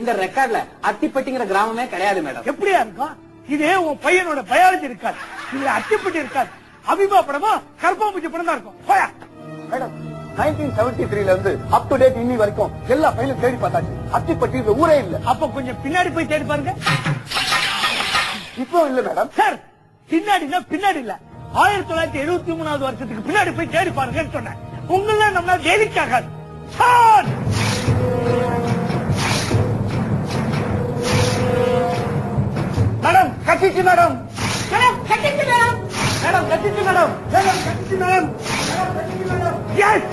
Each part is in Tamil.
இந்த ரெக்கார்ட்ல அத்திப்பட்டிங்கிற கிராமமே கிடையாது மேடம் எப்படியா இருக்கும் இதே உன் பையனோட பயாலஜி இருக்காது. இதுல அட்டிப்பட்டி இருக்காது. அபிமா படமா கருப்பாம்பூச்சி படம் தான் இருக்கும். போயா. மேடம் நைன்டீன் செவன்டி த்ரீல இருந்து அப் டு டேட் இன்னி வரைக்கும் எல்லா ஃபைலும் தேடி பார்த்தாச்சு. அத்திப்பட்டி இந்த ஊரே இல்ல. அப்ப கொஞ்சம் பின்னாடி போய் தேடி பாருங்க. இப்போ இல்ல மேடம் சார் பின்னாடினா பின்னாடி இல்ல. ஆயிரத்தி தொள்ளாயிரத்தி எழுபத்தி மூணாவது வருஷத்துக்கு பின்னாடி போய் தேடி பாருங்கன்னு சொன்னேன். உங்கள நம்ம வேலைக்காகாது சார் மேடம். கட்டிச்சு மேடம். மேடம் கட்டிச்சு மேடம். மேடம் கட்டிச்சு மேடம். மேடம் கட்டிச்சு மேடம். எஸ்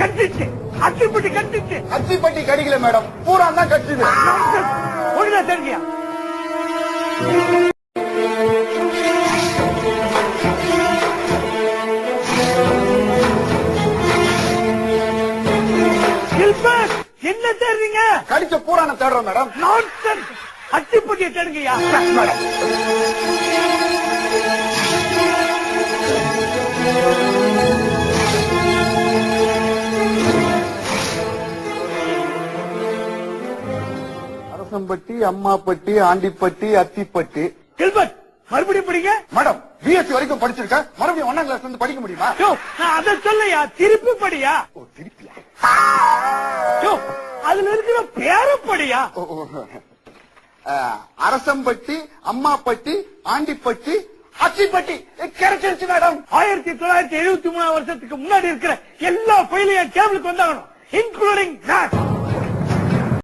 கட்டிச்சு. அத்திப்பட்டி கட்டிச்சு. அத்திப்பட்டி கடிக்கல மேடம். பூரா தான் ஒழுங்கா தெரிஞ்சியா? கில்பர்ட், என்ன தேடுறீங்க? கடிச்ச பூரான தேடுறோம் மேடம். நான்சென்ஸ். அத்திப்பட்டியை தேடுங்கய்யா. மேடம் அரசம்பட்டி அம்மாப்பட்டி ஆண்டிப்பட்டி அத்திப்பட்டி. கில்பர்ட் மறுபடியும் படிங்க. மேடம் பிஎஸ்சி வரைக்கும் படிச்சிருக்கேன் மறுபடியும் ஒன்னாம் கிளாஸ்ல இருந்து படிக்க முடியுமா? அதை சொல்லையா திருப்பி படியா? ஓ திருப்பியா? அதுல இருக்கிற பேரை படியா? ஓ, ஓ. அஹ், அரசம்பட்டி அம்மாப்பட்டி ஆண்டிப்பட்டி அச்சிப்பட்டி கிடைச்சிருச்சு மேடம். ஆயிரத்தி தொள்ளாயிரத்தி எழுபத்தி மூணாம் வருஷத்துக்கு முன்னாடி இருக்கிற எல்லா பயிலையும் டேபிளுக்கு வந்தாகணும் இன்க்ளூடிங்